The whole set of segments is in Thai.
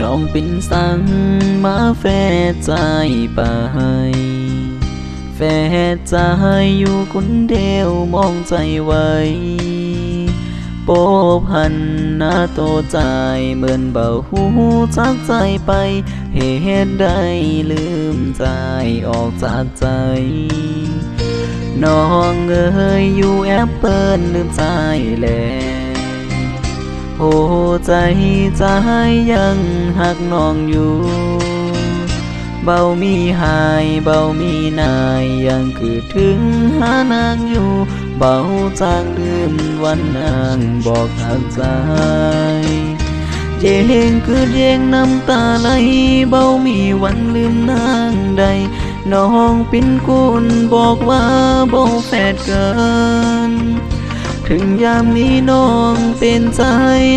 น้องเป็นสังมาแฟใจไป แฟใจอยู่คนเดียวมองใจไว้โปพันหน้าโตใจเหมือนเบาหูจักใจไป เหตุใดลืมใจออกจากใจ น้องเอ๋ยอยู่แอปเปิลลืมใจแล้ว ใจใจยังหักน้องอยู่ เบามีหายเบามีนายยังคือถึงหานางอยู่ เบาจางลืมวันนางบอกหักใจเยงคือเยงน้ำตาไหลเบามีวันลืมนางใด น้องป็นกุลบอกว่าเบาแฟดเกิน ถึงยามนี้น้องเป็นใจ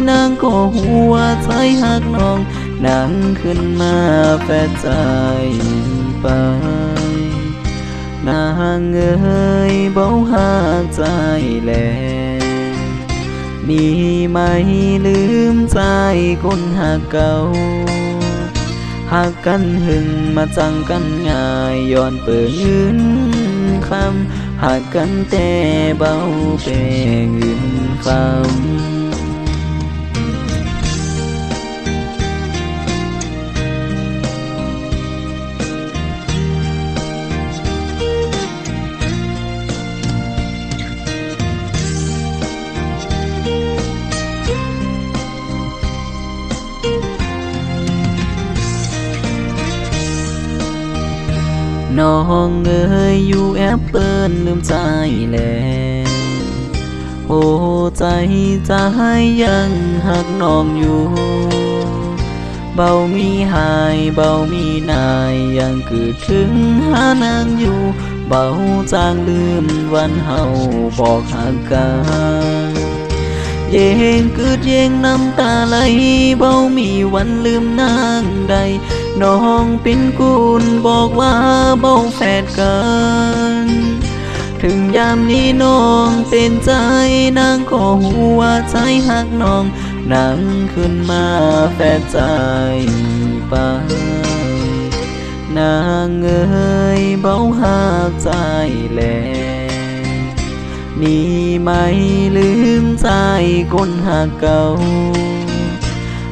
นางก็หัวใจหักน้องนางขึ้นมาแฟดใจไปนางเอ๋ยเบาหักใจแลมีไหมลืมใจคนหักเก่าหักกันหึงมาจังกันง่ายย้อนเปิดเงินคำ หักกันแต่เน้องเอ๋ยอยู่แอปเปิลลืมใจแล้วโอ้ใจใจยังหักน้องอยู่ เบามีหายเบามีนายยังคือถึงหานางอยู่ เบาจางลืมวันเฮาบอกหักกันเยงคือเยงน้ำตาไหลเบามีวันลืมนางใด น้องเป็นกุลบอกว่าเบาแฟดกัน ถึงยามนี้น้องเป็นใจนางก็หัวใจหักน้องนางขึ้นมาแฟดใจไปนางเอ๋ยเบาหักใจแล้วมีไหมลืมใจคนหากเก่า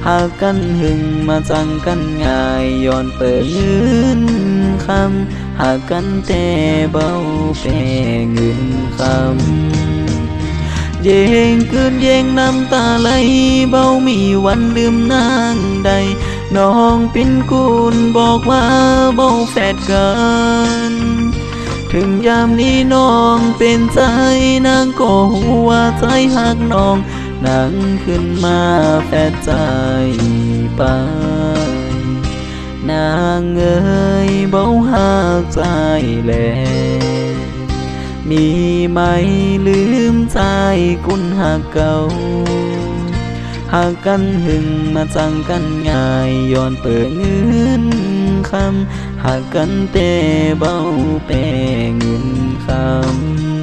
หากกันหึงมาจังกันง่ายย้อนเปิดเงินคำหากกันแต่เบาแปเงินคำเยงคืนเยงน้ำตาไหลเบามีวันลืมนางใดน้องป็นกุลบอกว่าเบาแฟดกันถึงยามนี้น้องเป็นใจนางก็หัวใจหักน้อง นางขึ้นมาแฟดใจไป นางเอ๋ยเบาหักใจแล มีไหมลืมใจคุณหักเก่าหากกันหึงมาจังกันง่ายย้อนเปิดเงินคำหากกันแต่เบาแปเงินคำ